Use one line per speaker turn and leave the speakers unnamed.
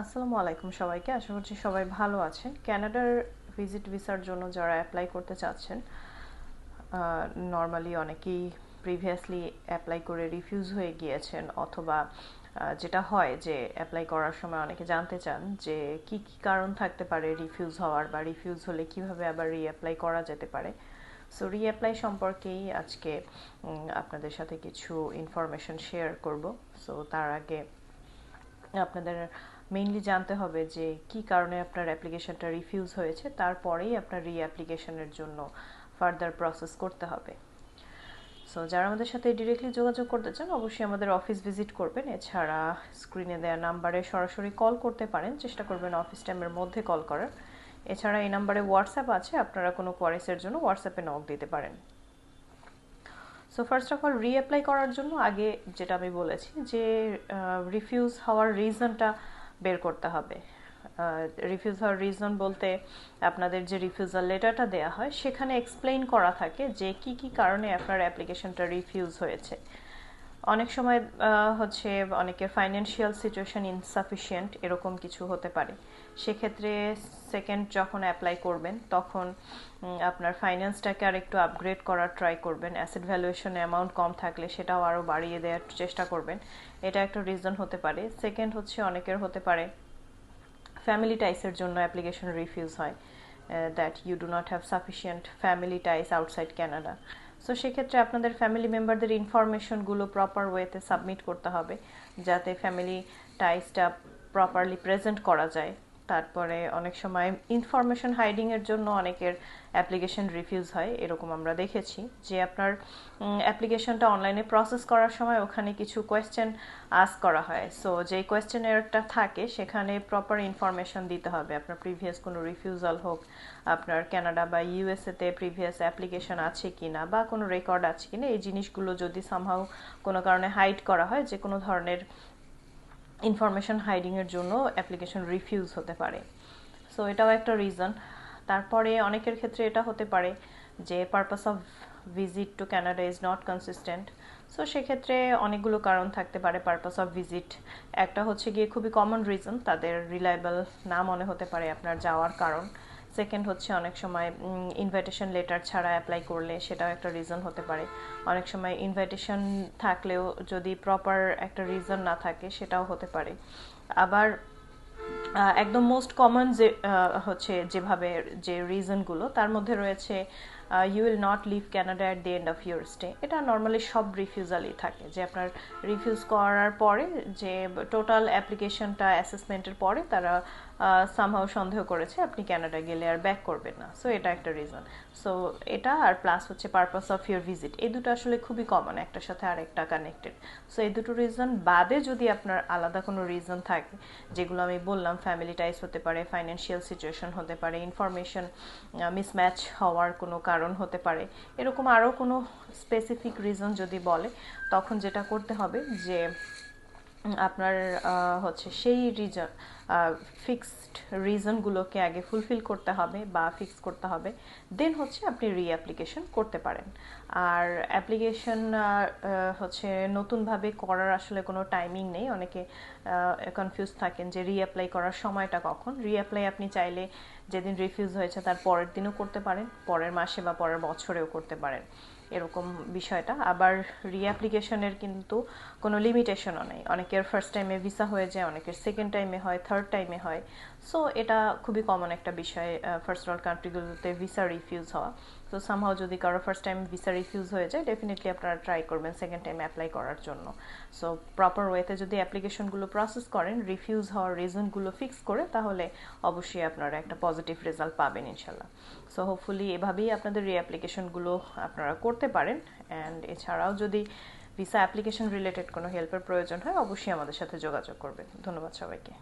আসসালামু আলাইকুম সবাইকে। আশা করছি সবাই ভালো আছেন। ক্যানাডার ভিজিট ভিসার জন্য যারা অ্যাপ্লাই করতে চাচ্ছেন নর্মালি অনেকেই প্রিভিয়াসলি অ্যাপ্লাই করে রিফিউজ হয়ে গিয়েছেন অথবা যেটা হয় যে অ্যাপ্লাই করার সময় অনেকে জানতে চান যে কি কি কারণ থাকতে পারে রিফিউজ হওয়ার বা রিফিউজ হলে কীভাবে আবার রিঅ্যাপ্লাই করা যেতে পারে। সো রিঅ্যাপ্লাই সম্পর্কেই আজকে আপনাদের সাথে কিছু ইনফরমেশন শেয়ার করব। সো তার আগে আপনাদের মেইনলি জানতে হবে যে কি কারণে আপনার অ্যাপ্লিকেশনটা রিফিউজ হয়েছে, তারপরেই আপনার রি অ্যাপ্লিকেশনের জন্য ফার্দার প্রসেস করতে হবে। সো যারা আমাদের সাথে ডিরেক্টলি যোগাযোগ করতে চান, অবশ্যই আমাদের অফিস ভিজিট করবেন। এছাড়া স্ক্রিনে দেওয়া নাম্বারে সরাসরি কল করতে পারেন। চেষ্টা করবেন অফিস টাইমের মধ্যে কল করার। এছাড়া এই নাম্বারে হোয়াটসঅ্যাপ আছে, আপনারা কোনো কোয়ারিসের জন্য হোয়াটসঅ্যাপে নক দিতে পারেন। So first of all reapply করার জন্য আগে যেটা আমি বলেছি যে রিফিউজ হওয়ার রিজনটা বের করতে হবে। রিফিউজ হওয়ার রিজন বলতে আপনাদের যে রিফিউজাল লেটারটা দেওয়া হয়, সেখানে এক্সপ্লেইন করা থাকে যে কি কি কারণে আপনার অ্যাপ্লিকেশনটা রিফিউজ হয়েছে। অনেক সময় হচ্ছে অনেকের ফাইন্যান্সিয়াল সিচুয়েশন ইনসাফিসিয়েন্ট এরকম কিছু হতে পারে। সেক্ষেত্রে সেকেন্ড যখন অ্যাপ্লাই করবেন, তখন আপনার ফাইন্যান্সটাকে আর একটু আপগ্রেড করার ট্রাই করবেন। অ্যাসেট ভ্যালুয়েশন অ্যামাউন্ট কম থাকলে সেটাও আরও বাড়িয়ে দেওয়ার চেষ্টা করবেন। এটা একটা রিজন হতে পারে। সেকেন্ড হচ্ছে অনেকের হতে পারে ফ্যামিলি টাইসের জন্য অ্যাপ্লিকেশন রিফিউজ হয় that you do not have sufficient family ties outside Canada so সেক্ষেত্রে আপনাদের ফ্যামিলি মেম্বারদের ইনফরমেশনগুলো প্রপার ওয়েতে সাবমিট করতে হবে, যাতে ফ্যামিলি টাইসটা প্রপারলি প্রেজেন্ট করা যায়। তারপরে অনেক সময় ইনফরমেশন হাইডিংয়ের জন্য অনেকের অ্যাপ্লিকেশন রিফিউজ হয়, এরকম আমরা দেখেছি। যে আপনার অ্যাপ্লিকেশনটা অনলাইনে প্রসেস করার সময় ওখানে কিছু কোয়েশ্চেন আস করা হয়। সো যেই কোয়েশ্চেনেরটা থাকে, সেখানে প্রপার ইনফরমেশন দিতে হবে। আপনার প্রিভিয়াস কোনো রিফিউজাল হোক, আপনার কানাডা বা ইউএসএতে প্রিভিয়াস অ্যাপ্লিকেশন আছে কি না বা কোনো রেকর্ড আছে কি না এই জিনিসগুলো যদি সামহাও কোনো কারণে হাইড করা হয়, যে কোনো ধরনের ইনফরমেশন হাইডিংয়ের জন্য অ্যাপ্লিকেশন রিফিউজ হতে পারে। সো এটাও একটা রিজন তারপরে অনেকের ক্ষেত্রে এটা হতে পারে যে purpose of visit to Canada is not consistent so সেক্ষেত্রে অনেকগুলো কারণ থাকতে পারে পারপাস অফ ভিজিট একটা হচ্ছে গিয়ে খুবই কমন রিজন তাদের রিলায়েবল না মনে হতে পারে আপনার যাওয়ার কারণ। সেকেন্ড হচ্ছে অনেক সময় ইনভাইটেশন লেটার ছাড়া অ্যাপ্লাই করলে সেটাও একটা রিজন হতে পারে। অনেক সময় ইনভাইটেশন থাকলেও যদি প্রপার একটা রিজন না থাকে সেটাও হতে পারে। আবার একদম মোস্ট কমন যে হচ্ছে যেভাবে যে রিজনগুলো তার মধ্যে রয়েছে you will not leave Canada at the end of your stay এটা নর্মালি সব রিফিউজালই থাকে, যে আপনার রিফিউজ করার পরে, যে টোটাল অ্যাপ্লিকেশনটা অ্যাসেসমেন্টের পরে তারা সামহাও সন্দেহ করেছে, আপনি ক্যানাডা গেলে আর ব্যাক করবেন না। সো এটা একটা রিজন সো এটা আর প্লাস হচ্ছে পারপাস অফ ইউর ভিজিট এই দুটো আসলে খুবই কমন একটার সাথে আরেকটা কানেক্টেড সো এই দুটো রিজন বাদে যদি আপনার আলাদা কোনো রিজন থাকে, যেগুলো আমি বললাম ফ্যামিলি টাইস হতে পারে ফাইন্যান্সিয়াল সিচুয়েশন হতে পারে ইনফরমেশন মিসম্যাচ হওয়ার কোনো কারণ হতে পারে। এরকম আরও কোনো স্পেসিফিক রিজন যদি বলে, তখন যেটা করতে হবে যে আপনার হচ্ছে সেই রিজন ফিক্সড রিজনগুলোকে আগে ফুলফিল করতে হবে বা ফিক্স করতে হবে। দেন হচ্ছে আপনি রি অ্যাপ্লিকেশন করতে পারেন। আর অ্যাপ্লিকেশন হচ্ছে নতুনভাবে করার আসলে কোনো টাইমিং নেই। অনেকে কনফিউজ থাকেন যে রি অ্যাপ্লাই করার সময়টা কখন। রি অ্যাপ্লাই আপনি চাইলে যেদিন রিফিউজ হয়েছে তার পরের দিনও করতে পারেন, পরের মাসে বা পরের বছরেও করতে পারেন। এরকম বিষয়টা। আবার রিঅ্যাপ্লিকেশনের কিন্তু কোনো লিমিটেশনও নেই। অনেকের ফার্স্ট টাইমে ভিসা হয়ে যায়, অনেকের সেকেন্ড টাইমে হয় থার্ড টাইমে হয়। সো এটা খুবই কমন একটা বিষয় ফার্স্ট ওয়ার্ল্ড কান্ট্রিগুলোতে ভিসা রিফিউজ হওয়া। তো সামহাও যদি কারও ফার্স্ট টাইম ভিসা রিফিউজ হয়ে যায় ডেফিনেটলি আপনারা ট্রাই করবেন সেকেন্ড টাইম অ্যাপ্লাই করার জন্য। সো প্রপার ওয়েতে যদি অ্যাপ্লিকেশনগুলো প্রসেস করেন রিফিউজ হওয়ার রিজনগুলো ফিক্স করে, তাহলে অবশ্যই আপনারা একটা পজিটিভ রেজাল্ট পাবেন, ইনশাল্লাহ। সো হোপফুলি এভাবেই আপনাদের রিঅ্যাপ্লিকেশনগুলো আপনারা করতে পারেন। অ্যান্ড এছাড়াও যদি ভিসা অ্যাপ্লিকেশন রিলেটেড কোনো হেল্পের প্রয়োজন হয়, অবশ্যই আমাদের সাথে যোগাযোগ করবেন। ধন্যবাদ সবাইকে।